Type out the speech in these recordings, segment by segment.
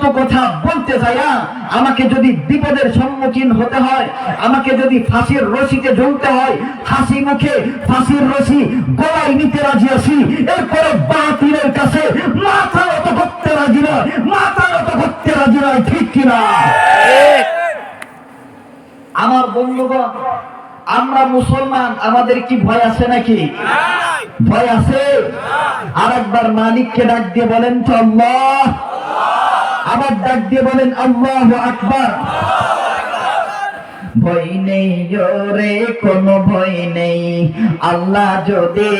সত্য কথা বলতে যাইয়া আমাকে যদি বিপদের সম্মুখীন হতে হয়, আমাকে যদি ফাঁসির রশিতে ঝুলতে হয় হাসি মুখে, ফাঁসির রশি গলায় নিতে রাজি আছি, এরপরে বাতিলের কাছে মাথা নত করতে রাজি নয়, মাথা নত করতে রাজি নয়, ঠিক কিনা? আমার বন্ধুগণ, আমরা মুসলমান, আমাদের কি ভয় আছে নাকি? ভয় আছে? আর একবার মালিককে ডাক দিয়ে বলেন তো আল্লাহ। আবার ডাক দিয়ে বলেন, আল্লাহ আকবার। ভয় নেই, জোরে, কোনো ভয় নেই। আল্লাহ যদি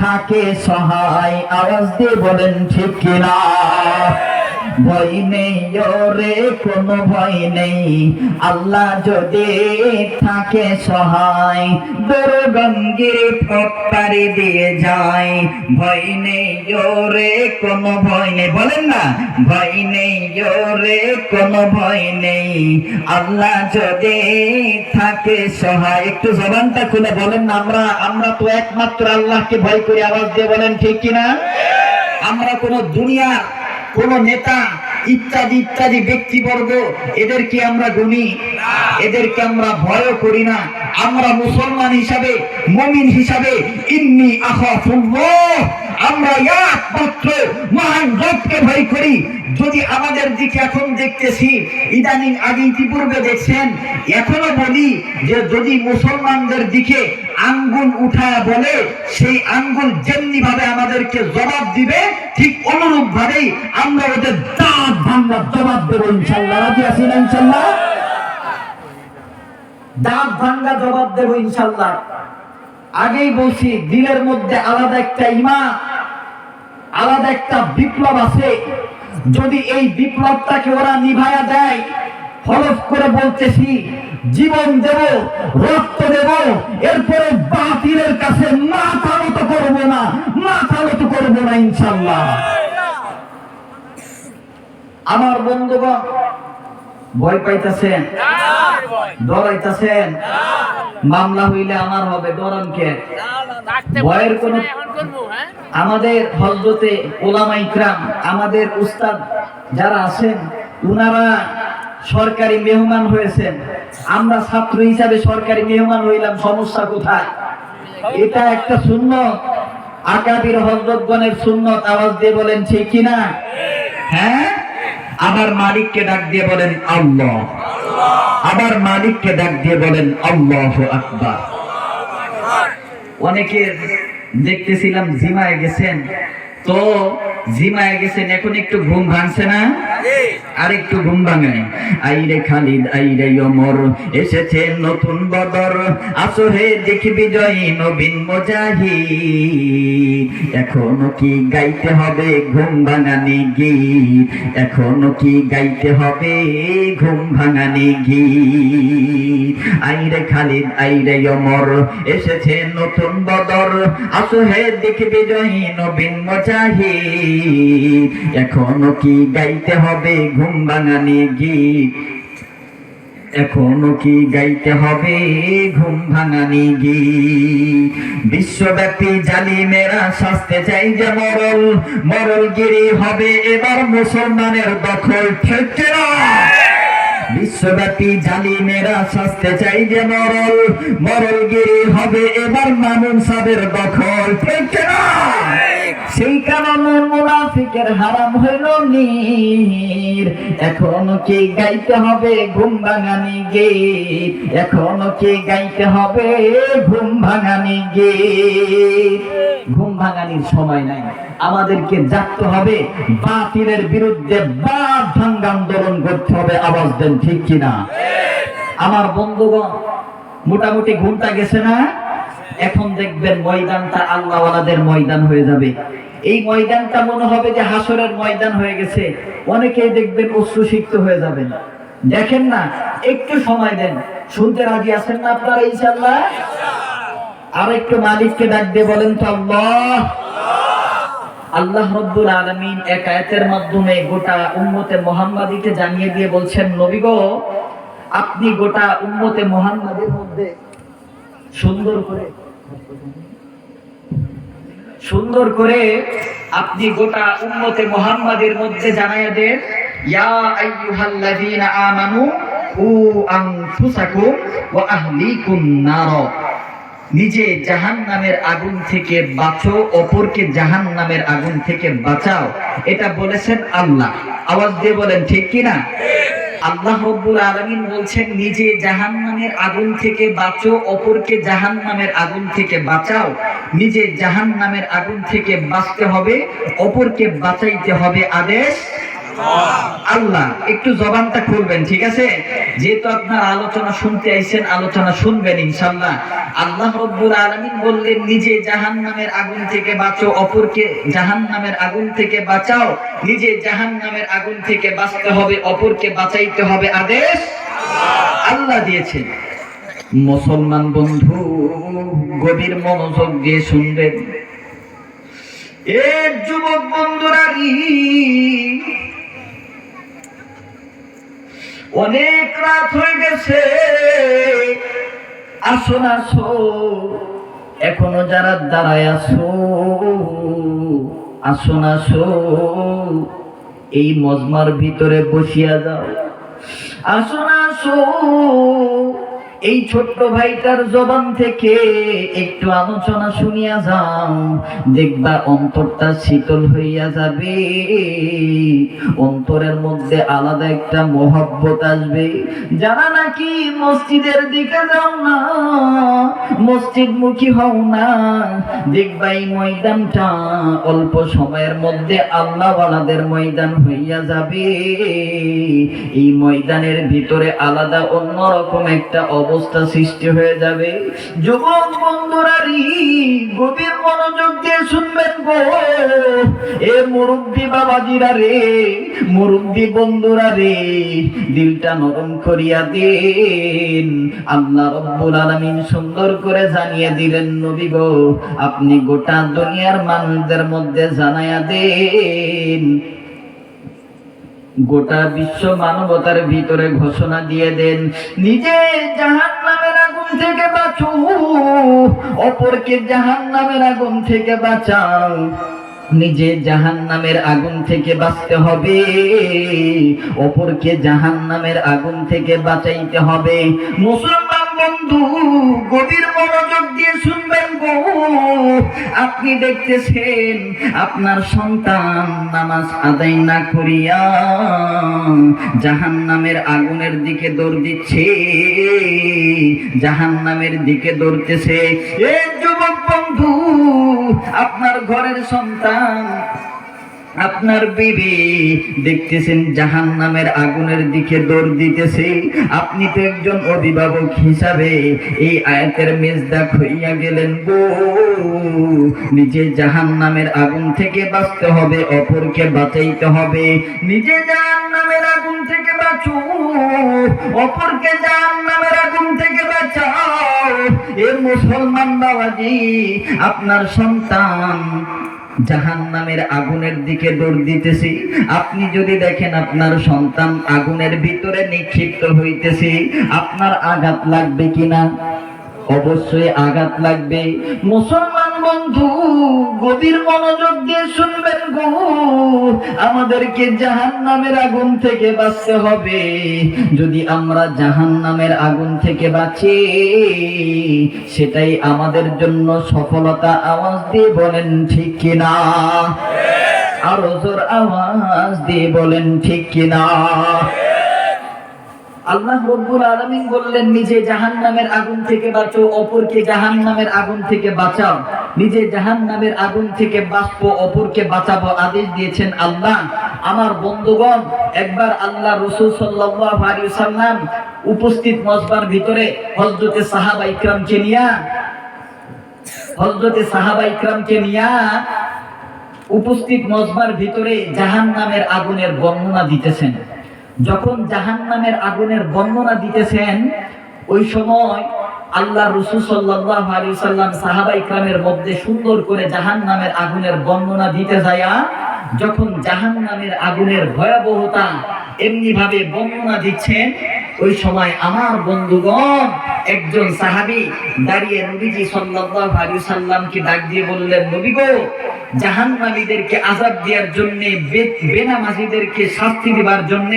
থাকে সহায়, আওয়াজ দিয়ে বলেন, ঠিক কিনা? ভয় নেই রে কোনো ভয় নেই। আল্লাহ যদি থাকে সহায়, দুর্গঙ্গির পপারি দিয়ে যায়। ভয় নেই রে কোনো ভয় নেই। বলেন না, ভয় নেই রে কোনো ভয় নেই। আল্লাহ যদি থাকে সহায়, একটু জবানটা খুলে বলেন না, আমরা আমরা তো একমাত্র আল্লাহকে ভয় করি। আওয়াজ দিয়ে বলেন, ঠিক কিনা? আমরা কোন দুনিয়া কোন নেতা ইত্যাদি ইত্যাদি ব্যক্তিবর্গ এদেরকে আমরা গুনি এদেরকে আমরা ভয় করি না। আমরা মুসলমান হিসাবে, মমিন হিসাবে, ইন্নি আখাফুল্লাহ। আমরা একমাত্র মহান রবকে ভয় করি। যদি আমাদের দিকে এখন দেখতেছি, ইদানিং আগে ইতিপূর্বে দেখছেন, এখনও বলি যে যদি মুসলমানদের দিকে আঙ্গুল উঠা বলে, সেই আঙ্গুল যেমনি ভাবে আমাদেরকে জবাব দিবে, ঠিক অনুরূপ ভাবেই আমরা ওদের দাঁত ভাঙ্গার জবাব দেবো, ইনশাল্লাহ। রাজি আছি না, ইনশাল্লাহ? দাঁত ভাঙ্গা জবাব দেবো ইনশাল্লাহ। আগেই বলছি, দিলের মধ্যে আলাদা একটা ইমান আলাদা একটা বিপ্লব আছে। যদি এই বিপ্লবটাকে ওরা নিভায়া দেয়, হলফ করে বলতেছি, জীবন দেব, রক্ত দেব, এরপরে বাতিলের কাছে মাথা নত করব না, মাথা নত করব না ইনশাল্লাহ। আমার বন্ধুগণ ভয় পাইতেছেন? ডরাইতেছেন? মামলা হইলে আমার হবে ডরান কে ভয়ের কোনো আমাদের হজরতে ওলামা ইকরাম আমাদের উস্তাদ যারা আছেন উনারা সরকারি মেহমান হয়েছেন। আমরা ছাত্র হিসাবে সরকারি মেহমান হইলাম সমস্যা কোথায়? এটা একটা শূন্য আকাবির হজরতগণের শূন্য আওয়াজ দিয়ে বলেন ঠিক কিনা? হ্যাঁ? আবার মালিককে ডাক দিয়ে বলেন আল্লাহ। আবার মালিককে ডাক দিয়ে বলেন আল্লাহ আকবার। অনেকে দেখতেছিলাম জিমায় গেছেন। তো জিমায় গেছেন, এখন একটু ঘুম ভাঙছে না? আর একটু ঘুম ভাঙায় আইরে খালিদ, আইরে অমর, এসেছে নতুন বদর। আসো হে দেখি বিজয়ী নবীন মজাহি। এখনও কি গাইতে হবে ঘুম ভাঙানি গীত? এখনও কি গাইতে হবে ঘুম ভাঙানি গীত? আইরে খালিদ, আইরে অমর, এসেছে নতুন বদর। আসো হে দেখি বিজয়ী নবীন মজাহি। এখনও কি গাইতে হবে ঘুম ভাঙানি গীত এখনও কি গাইতে হবে ঘুম ভাঙানি গীত বিশ্বব্যাপী জালিমেরা শাস্তে চাই যে মরল মরলগিরি হবে এবার মুসলমানের দখল ঠিক না? বিশ্বব্যাপী জালিমেরা শাস্তে চাই যে মরল মরলগিরি হবে এবার মামুন সাহেবের দখল ঠিক না? সেই কারণে মুনাফিকের হারাম হইল নীর। এখনও কি গাইতে হবে ঘুম ভাঙানি গীত এখনও কি গাইতে হবে ঘুম ভাঙানি গীত ঘুম ভাঙানির সময় নাই। আমাদেরকে জাগতে হবে, বাতিলের বিরুদ্ধে বাদ ভাঙ্গা আন্দোলন করতে হবে। আওয়াজ দেন ঠিক কিনা? আমার বন্ধুগণ, মোটামুটি ঘুমটা গেছে না? এখন দেখবেন ময়দানটা আল্লাহওয়ালাদের ময়দান হয়ে যাবে। এই ময়দানটা মনে হবে যে হাসরের ময়দান হয়ে গেছে। অনেকেই দেখবেন অশ্রুসিক্ত হয়ে যাবেন। দেখেন না, একটু সময় দেন। শুনতে রাজি আছেন না আপনারা ইনশাল্লাহ আর একটু মালিককে ডাক দিয়ে বলেন তো, আল্লাহ। আল্লাহ রব্বুল আলমিন এক আয়াতের মাধ্যমে গোটা উম্মতে মোহাম্মদীকে জানিয়ে দিয়ে বলছেন, নবী গো, আপনি গোটা উম্মতে মোহাম্মদের মধ্যে সুন্দর করে সুন্দর করে আপনি গোটা উম্মতে মোহাম্মদের মধ্যে জানাইয়া দেন, ইয়া আইয়ুহাল্লাযীনা আমানু উ আনফুসাকুম ওয়া আহলিকুম নার। নিজে জাহান্নামের আগুন থেকে বাঁচো, অপরকে জাহান্নামের আগুন থেকে বাঁচাও। এটা বলেছেন আল্লাহ। আওয়াজ দিয়ে বলেন, ঠিক কি না? আল্লাহ রব্বুল আলমিন বলছেন, নিজে জাহান্নামের আগুন থেকে বাঁচো, অপরকে জাহান্নামের আগুন থেকে বাঁচাও। নিজে জাহান্নামের আগুন থেকে বাঁচতে হবে, অপরকে বাঁচাইতে হবে আদেশ আল্লাহ। একটু জবানটা খুলবেন, ঠিক আছে? যেহেতু আপনার আলোচনা শুনতে আইছেন, আলোচনা শুনবেন ইনশাল্লাহ আল্লাহ রব্বুল আলামিন বললেন, নিজে জাহান্নামের আগুন থেকে বাঁচো, অপরকে জাহান্নামের আগুন থেকে বাঁচাও। নিজে জাহান্নামের আগুন থেকে বাঁচতে হবে, অপরকে বাঁচাইতে হবে আদেশ আল্লাহ দিয়েছেন। মুসলমান বন্ধু, গভীর মনোযোগ দিয়ে শুনবেন। এ যুবক বন্ধুরা অনেক রাত হয়ে গেছে। আসো না, আসো। এখনও যারা দাঁড়ায় আসো আসো না, আসো। এই মজমার ভিতরে বসিয়া যাও। আসো না, আসো। এই ছোট্ট ভাইটার জবান থেকে একটু আলোচনা শুনিয়া যাও। দেখবা অন্তরটা শীতল হইয়া যাবে। অন্তরের মধ্যে আলাদা একটা মহব্বত আসবে। যারা নাকি মসজিদের দিকে যাও না মসজিদ মুখী হও না। দেখবা এই ময়দানটা অল্প সময়ের মধ্যে আল্লাহওয়ালাদের ময়দান হইয়া যাবে। এই ময়দানের ভিতরে আলাদা অন্যরকম একটা অবস্থা সৃষ্টি হয়ে যাবে। যুবক বন্ধুরা রি, গভীর মনোযোগ দিয়ে শুনবেন গো। এ মুরব্বী বাবাজিরা রে মুরব্বী বন্ধুরা রে দিলটা নরম করিয়া দেন। আল্লাহ রব্বুল আলামিন সুন্দর করে জানিয়ে দিলেন, নবী গো, আপনি গোটা দুনিয়ার মানুষদের মধ্যে জানাইয়া দেন। গোটা বিশ্ব মানবতার ভিতরে ঘোষণা দিয়ে দেন, নিজে জাহান নামের আগুন থেকে বাঁচু, অপরকে জাহান নামের আগুন থেকে বাঁচাও। নিজে জাহান নামের আগুন থেকে বাঁচতে হবে, অপরকে জাহান নামের আগুন থেকে বাঁচাইতে হবে। মুসলমান বন্ধু গভীর মনোযোগ দিয়ে শুনবেন গো। আপনি দেখতেছেন, আপনার সন্তান নামাজ আদায় না করিয়া জাহান নামের আগুনের দিকে দৌড় দিচ্ছে। জাহান নামের দিকে দৌড়তেছে। এ যুবক বন্ধু, আপনার ঘরের সন্তান আপনার বিবি দেখতেছেন জাহান নামের আগুনের দিকে দৌড় দিতেছে। আপনি তো একজন অভিভাবক হিসাবে এই আয়াতের মেজদাক হইয়া গেলেন গো। নিজে জাহান নামের আগুন থেকে বাঁচতে হবে, অপরকে বাঁচাইতে হবে। নিজে জাহান নামের আগুন থেকে বাঁচো অপরকে জাহান নামের আগুন থেকে বাঁচাও। এ মুসলমান বাবাজি, আপনার সন্তান জাহান নামের আগুনের দিকে দৌড় দিতেছি। আপনি যদি দেখেন আপনার সন্তান আগুনের ভিতরে নিক্ষিপ্ত হইতেছি, আপনার আঘাত লাগবে কিনা? অবশ্যই আঘাত লাগবে। মুসলমান বন্ধু, গভীর মনোযোগ দিয়ে শুনবেন গো। আমাদেরকে জাহান নামের আগুন থেকে বাঁচতে হবে। যদি আমরা জাহান নামের আগুন থেকে বাঁচি, সেটাই আমাদের জন্য সফলতা। আওয়াজ দিয়ে বলেন, ঠিক কিনা? আরও জোর আওয়াজ দিয়ে বলেন, ঠিক কিনা? আল্লাহ রব্বুল আলামিন বললেন, নিজে জাহান্নামের আগুন থেকে বাঁচো, অপরকে জাহান নামের আগুন থেকে বাঁচাও। নিজে জাহান্নামের আগুন থেকে বাঁচবো, অপরকে বাঁচাবো আদেশ দিয়েছেন আল্লাহ। আমার বন্ধুগণ, একবার আল্লাহ রসুল আলাইহি সাল্লাম উপস্থিত মজবার ভিতরে হযরতে সাহাবা ইকরামকে নিয়া, হযরতে সাহাবা ইকরামকে নিয়া উপস্থিত মজবার ভিতরে জাহান্নামের আগুনের বর্ণনা দিতেছেন। যখন জাহান নামের আগুনের বর্ণনা দিতেছেন ওই সময় আল্লাহ রসুল সাল্লাহ আলী সাল্লাম সাহাবা ইকরামের মধ্যে সুন্দর করে জাহান নামের আগুনের বর্ণনা দিতে যায়া, যখন জাহান নামের আগুনের ভয়াবহতা এমনি ভাবে বর্ণনা দিচ্ছেন, ওই সময় আমার বন্ধুগণ, একজন সাহাবী দাঁড়িয়ে নবীজি সাল্লাল্লাহু আলাইহি সাল্লামকে ডাক দিয়ে বললেন, নবী গো, জাহান্নামীদেরকে আযাব দেওয়ার জন্য বেনামাজিদেরকে শাস্তি দিবার জন্য,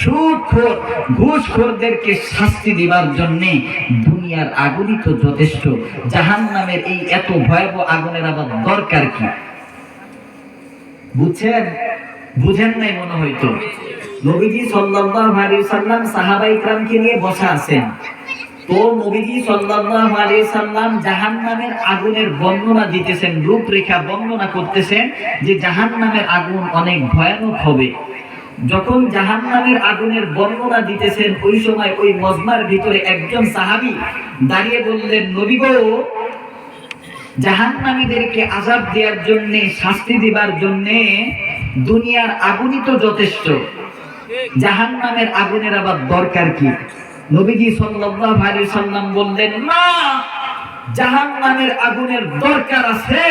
সুদখোর, ঘুষখোরদেরকে শাস্তি দিবার জন্য দুনিয়ার আগুনই তো যথেষ্ট। জাহান নামের এই এত ভয়াবহ আগুনের আবার দরকার কি? বুঝছেন? বুঝেন নাই মনে হইতো নবীজি সাল্লাল্লাহু আলাইহি সাল্লাম সাহাবা ইকরামকে নিয়ে বসা আছেন। তো নবীজি সাল্লাল্লাহু আলাইহি সাল্লাম জাহান্নামের আগুনের বর্ণনা দিতেছেন, রূপরেখা বর্ণনা করতেছেন যে জাহান্নামের আগুন অনেক ভয়ানক হবে। যখন জাহান্নামের আগুনের বর্ণনা দিতেছেন, ওই সময় ওই মজমার ভিতরে একজন সাহাবী দাঁড়িয়ে বললেন, নবী গো, জাহান্নামীদেরকে আজাদ দেওয়ার জন্য, শাস্তি দিবার জন্য দুনিয়ার আগুনই তো যথেষ্ট। জাহান্নামের আগুনের আবার দরকার কি? নবীজি সাল্লাল্লাহু আলাইহি সাল্লাম বললেন, না জাহান্নামের আগুনের দরকার আছে।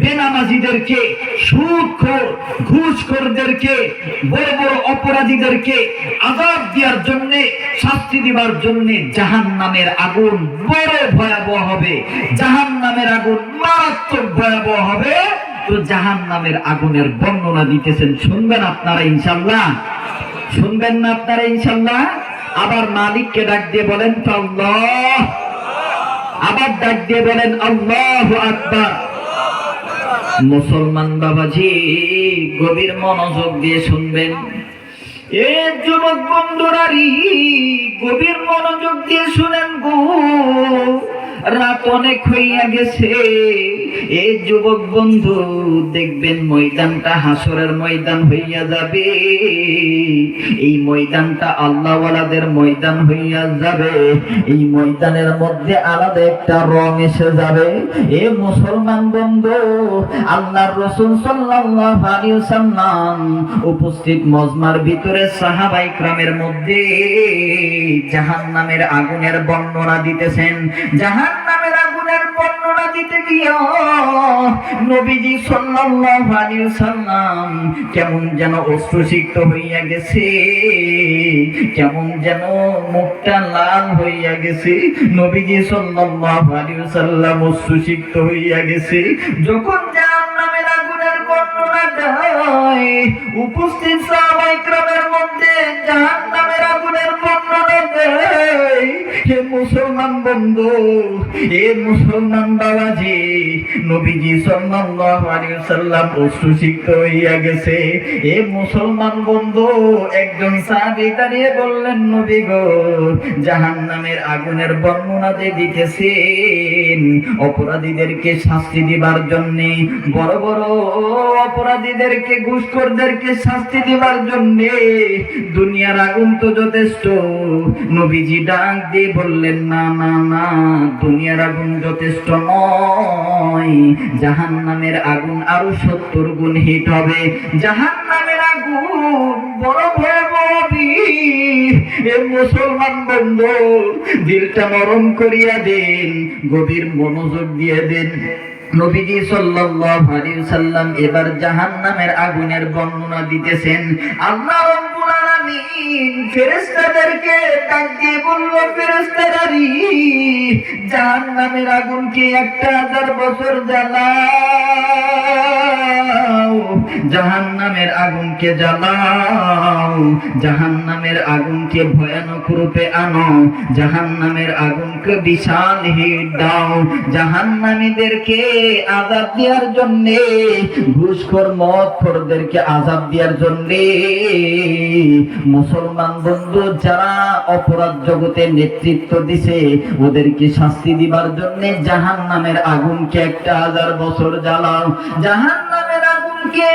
বেনামাজিদেরকে সুদখোর ঘুষখোরদেরকে, বড় বড় অপরাধীদেরকে আজাব দেওয়ার জন্য, শাস্তি দিবার জন্য জাহান্নামের আগুন বড় ভয়াবহ হবে। জাহান্নামের আগুন মারাত্মক ভয়াবহ হবে। তো জাহান্নামের আগুনের বর্ণনা দিতেছেন, শুনবেন আপনারা ইনশাল্লাহ শুনবেন না আপনারা ইনশাল্লাহ আবার মালিককে ডাক দিয়ে বলেন তো আল্লাহ আবার ডাক দিয়ে বলেন, আল্লাহ আকবার। মুসলমান বাবাজি, গভীর মনোযোগ দিয়ে শুনবেন। যুবক বন্ধুরারি, গভীর মনোযোগ দিয়ে শুনেন গো। রাত অনেক হইয়া গেছে। এ যুবক বন্ধু, দেখবেন ময়দানটা হাসরের ময়দান হইয়া যাবে। এই ময়দানটা আল্লাহওয়ালাদের ময়দান হইয়া যাবে। এই ময়দানের মধ্যে আলাদা একটা রং এসে যাবে। এ মুসলমান বন্ধু, আল্লাহর রসুল সাল্লাল্লাহু আলাইহি সাল্লাম উপস্থিত মজমার ভিতরে সাহাবাই ক্রামের মধ্যে জাহান্নামের আগুনের বর্ণনা দিতেছেন। জাহান্নামের আগুনের বর্ণনা দিতে গিয়া নবীজি সাল্লাল্লাহু আলাইহি সাল্লাম কেমন যেন অশ্রুসিক্ত হইয়া গেছে, কেমন যেন মুখটা লাল হইয়া গেছে। নবীজি সাল্লাল্লাহু আলাইহি সাল্লাম অশ্রুসিক্ত হইয়া গেছে। যখন জাহান্নামের আগুনের বর্ণনা দেয়, উপস্থিত সাহাবাই ক্রামের মধ্যে জাহান্নামের আগুনের এ মুসলমান নবীজি সাল্লাল্লাহু আলাইহি সাল্লাম অশ্রুসিক্ত হইয়া গেছে। এ মুসলমান একজন সাহাবী দাঁড়িয়ে বললেন, নবী গো, জাহান্নামের আগুনের বর্ণনা দিতেছেন, অপরাধীদেরকে শাস্তি দিবার জন্য, বড় বড় অপরাধীদেরকে, ঘুষখোরদেরকে শাস্তি দিবার জন্য দুনিয়ার আগুন তো যথেষ্ট। নবীজি ডাক দিয়ে বললেন, না না দুনিয়ার আগুন যথেষ্ট নয় আগুন আরও সত্তর গুণ হিট হবে। আগুন বড় মুসলমান বন্ধু দিলটা নরম করিয়া দেন, গভীর মনোযোগ দিয়ে দেন। নবীজি সাল্লাল্লাহু আলাইহি সাল্লাম এবার জাহান্নামের আগুনের বর্ণনা দিতেছেন আল্লাহ ফেরেশতারারি, জাহান্নামের আগুনকে জ্বালাও। জ্বালাও। জাহান্নামের আগুনকে ভয়ানক রূপে আনো। জাহান্নামের আগুনকে বিশাল হিট দাও। জাহান্নামীদেরকে আজাদ দেওয়ার জন্য, ঘুষখোর মদ খোরদেরকে আজাদ দেওয়ার জন্য মুসলমান বন্ধু, যারা অপরাধ জগতে নেতৃত্ব দিছে, ওদেরকে শাস্তি দিবার জন্য জাহান্নামের আগুনকে একটা হাজার বছর জ্বালাও। জাহান্নামের আগুনকে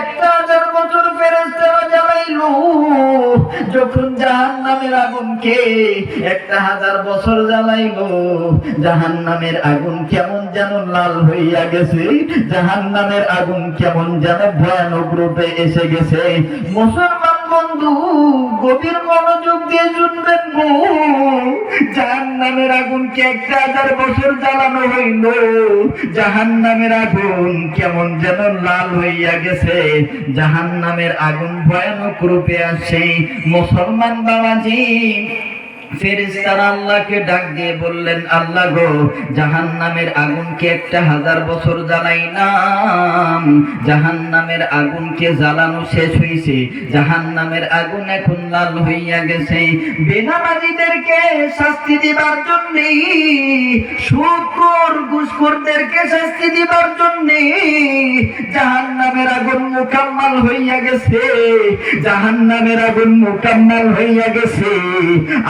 একটা হাজার বছর যখন জাহান্নামের আগুনকে একটা হাজার বছর জ্বালাইলো, জাহান্নামের আগুন কেমন যেন লাল হইয়া গেছে, জাহান্নামের আগুন কেমন যেন ভয়ানক রূপে এসে গেছে। মুসলমান বন্ধু, গভীর মনোযোগ দিয়ে শুনবেন গো। জাহান নামের আগুনকে একটা হাজার বছর জ্বালানো হইল। জাহান নামের আগুন কেমন যেন লাল হইয়া গেছে। জাহান নামের আগুন ভয়ানক রূপে আসে। মুসলমান বাবাজি ফেরেশতারা আল্লাহকে ডাক দিয়ে বললেন, আল্লাহ গো জাহান নামের আগুনকে একটা হাজার বছর জ্বালাই নাম জাহান নামের আগুনকে জ্বালানো শেষ হয়েছে জাহান নামের আগুন এখন লাল হইয়া গেছে। বেনামাজিদেরকে শাস্তি দিবার জন্য শুকর ঘুষখোরদেরকে শাস্তি দিবার জন্য মোকাম্মাল হইয়া গেছে জাহান নামের আগুন মোকাম্মাল হইয়া গেছে।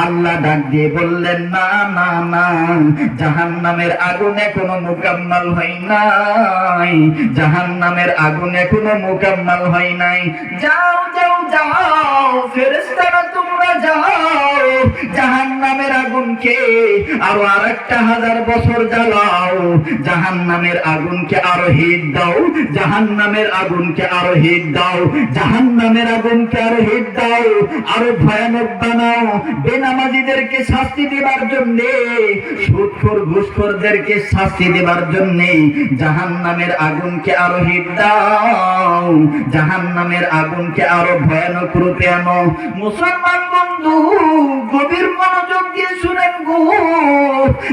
আল্লাহ ডাক দিয়ে বললেন, না না না জাহান নামের আগুন এখনও মোকাম্মাল হয় নাই। জাহান নামের আগুন এখনও মোকাম্মাল হয় নাই। যাও যাও যাও, ফেরেশতারা তোমরা যাও জাহান নামের আগুনকে আরও আর একটা হাজার বছর জ্বালাও। জাহান নামের আগুনকে আরও হিট দাও জাহান নামের আগুনকে আরও হিট দাও। জাহান নামের আগুনকে আরও হিট দাও। আরও ভয়ানক বানাও। বেনামাজিদেরকে শাস্তি দেবার জন্য, সুৎখোর ঘুষখোরদেরকে শাস্তি দেবার জন্য জাহান নামের আগুনকে আরও হিট দাও। জাহান নামের আগুনকে আরও ভয়ানক রূপে আনো। মুসলমান বন্ধু, গভীর মনোযোগ দিয়ে শুনেন গো।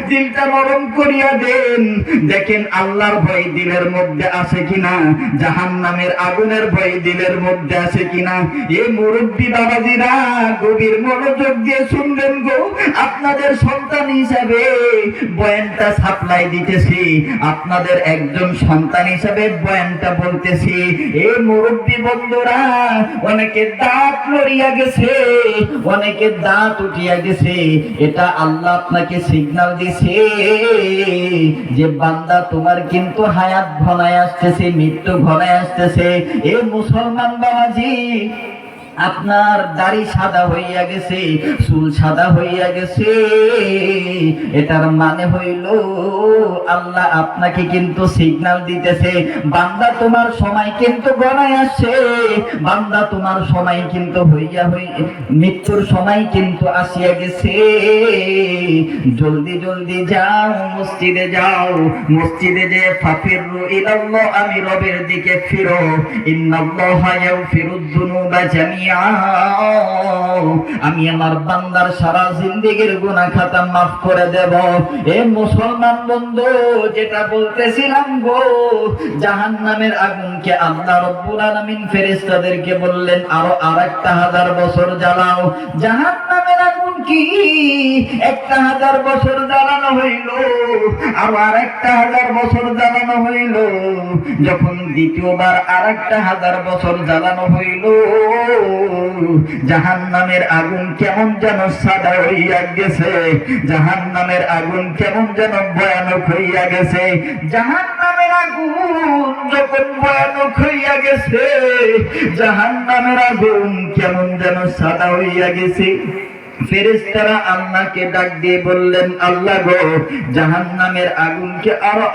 দিলটা নরম করিয়া দেন। দেখেন আল্লাহর ভয় দিলের মধ্যে আছে কিনা। জাহান নামের আগুনের ভয় দিলের মধ্যে আছে কিনা? এই মুরব্বী বাবাজিরা, গভীর মনোযোগ দিয়ে শুনবেন গো। আপনাদের সন্তান হিসাবে বয়ানটা সাপ্লাই দিতেছি। আপনাদের একজন সন্তান হিসাবে বয়ানটা বলতেছি। এই মুরব্বী বন্ধুরা, অনেকে দাঁত লড়িয়া গেছে, অনেকে দাঁত উঠিয়া গেছে। এটা আল্লাহ আপনাকে সিগন্যাল দিছে যে বান্দা তোমার কিন্তু হায়াত ঘনায় আসতেছে, মৃত্যু ঘনায় আসতেছে। এ মুসলমান বাবাজি আপনার দাড়ি সাদা হইয়া গেছে, চুল সাদা হইয়া গেছে। এটার মানে হইল, আল্লাহ আপনাকে কিন্তু সিগন্যাল দিতেছে, বান্দা তোমার সময় কিন্তু গণায় আসছে। বান্দা তোমার সময় কিন্তু হইয়া হই, মৃত্যুর সময় কিন্তু আসিয়া গেছে। জলদি জলদি যাও, মসজিদে যাও, মসজিদে যে ফাফিরু আমি রবের দিকে ফিরো। ইন্নাল্লাহা ইয়াগফিরুদ যুনুবা জামিআ। আমি আমার বান্দার সারা জিন্দিগির গুনাহ খাতা মাফ করে দেব। এ মুসলমান বন্ধু, যেটা বলতেছিলাম গো, জাহান্নামের আগুনকে আল্লাহ রব্বুল আলমিন ফেরিস্তাদেরকে বললেন, আরও আর একটা হাজার বছর জ্বালাও। জাহান্নামের আগুন কি? একটা হাজার বছর জ্বালানো হইল আরও আরেকটা হাজার বছর জ্বালানো হইল। যখন দ্বিতীয়বার আরেকটা হাজার বছর জ্বালানো হইল জাহান নামের আগুন কেমন যেন সাদা হইয়া গেছে জাহান নামের আগুন কেমন যেন ভয়ানক হইয়া গেছে। জাহান নামের আগুন যখন ভয়ানক হইয়া গেছে জাহান নামের আগুন কেমন যেন সাদা হইয়া গেছে। ফেরেশতারা আল্লাহকে ডাক দিয়ে বললেন, আল্লাহ গো, জাহান্নামের আগুনকে আরও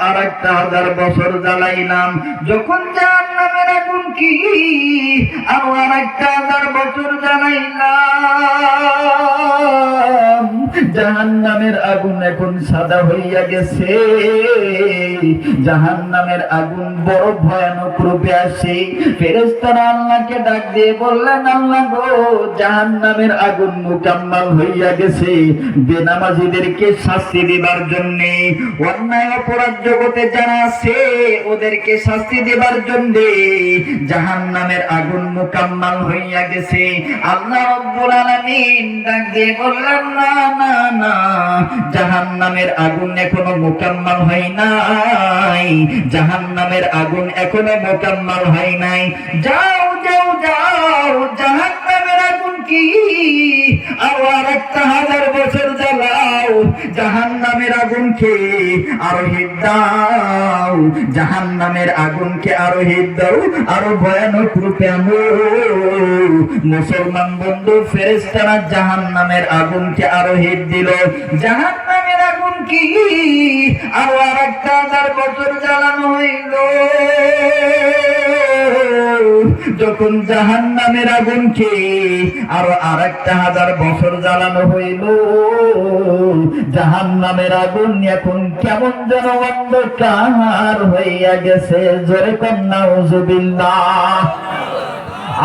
হাজার বছর জ্বালাইলাম। যখন আগুন কি? আরও হাজার বছর জ্বালাইলাম। আগুন এখন সাদা হইয়া গেছে। জাহান্নামের আগুন বড় ভয়ানক রূপে আসে। ফেরেশতারা আল্লাহকে ডাক দিয়ে বললেন, আল্লাহ গো, জাহান্নামের আগুন মুকাম্মাল হইয়া গেছে, বেনামাজিদেরকে শাস্তি দিবার জন্য। অন্যায় অপরাধ জগতে যারা আছে, ওদেরকে শাস্তি দিবার জন্য জাহান্নামের আগুন মুকাম্মাল হইয়া গেছে। আল্লাহ রব্বুল আলামিন ডাক দিয়ে বললেন, না না না, জাহান্নামের আগুন এখনও মুকাম্মাল হয় নাই। জাহান্নামের আগুন এখনও মুকাম্মাল হয় নাই। যাও যাও যাও আগুন কি? একটা হাজার বছর জ্বালাও জাহান নামের আগুনকে আরও দাও। জাহান নামের আগুনকে দাও, আরও ভয়ানক রূপে মুসলমান বন্ধু ফেরেস্তারা জাহান নামের আগুনকে আরও হিট দিল। জাহান কি? আর একটা হাজার বছর জ্বালানো হইল। যখন জাহান নামের আগুনকে আরও আর একটা হাজার বছর জ্বালানো হইল জাহান নামের আগুন এখন কেমন যেন অন্ধকার হইয়া গেছে। জোরে কন্যা উজুবিল্লাহ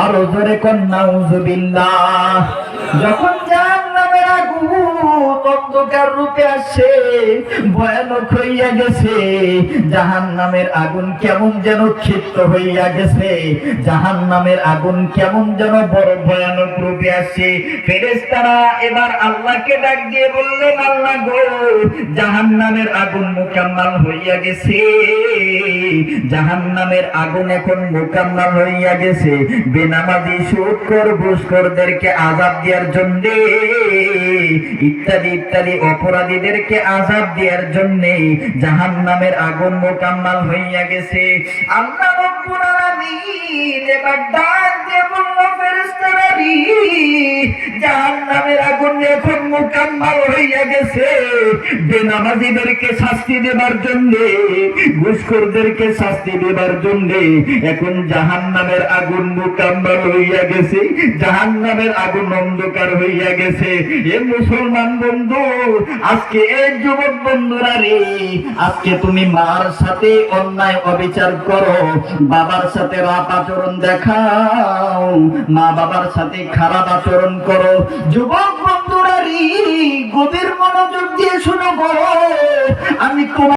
আরও জোরে কন্যা উজুবিল্লাহ যখন আগুন অন্ধকার রূপে আসে, ভয়ানক হইয়া গেছে। জাহান্নামের আগুন কেমন যেন ক্ষিপ্ত হইয়া গেছে। জাহান্নামের আগুন কেমন যেন বড় ভয়ানক রূপে আসে। ফেরেশতারা এবার আল্লাহকে ডাক দিয়ে বললেন, আল্লাহ গো, জাহান্নামের আগুন মোকাম্মাল হইয়া গেছে। জাহান্নামের আগুন এখন মোকাম্মাল হইয়া গেছে। বেনামাজি সুৎকর ঘুষখোরদেরকে আজাব দেওয়ার জন্য ইত্যাদি ইত্যাদি অপরাধীদেরকে আজাব দেওয়ার জন্যেই জাহান নামের আগুন মোকাম্মাল হইয়া গেছে। আল্লাহ রব্বুল আলামিন এবার ডাক দিয়ে বলল ফেরেশতারা জাহান জাহান্নামের আগুন এখন মোকাম্মাল হইয়া গেছে। বেনামাজিদেরকে শাস্তি দেবার জন্য, ঘুষখোরদেরকে শাস্তি দেবার জন্য এখন জাহান্নামের আগুন মোকাম্মাল হইয়া গেছে। জাহান্নামের আগুন অন্ধকার হইয়া গেছে। এ মুসলমান বন্ধু, আজকে এই যুবক বন্ধুরা রে, আজকে তুমি মার সাথে অন্যায় অবিচার করো, বাবার সাথে রাপ আচরণ দেখাও, মা বাবার সাথে খারাপ আচরণ করো। যুবক বন্ধুরা রে গভীর মনোযোগ দিয়ে শুনে বলো আমি তোমার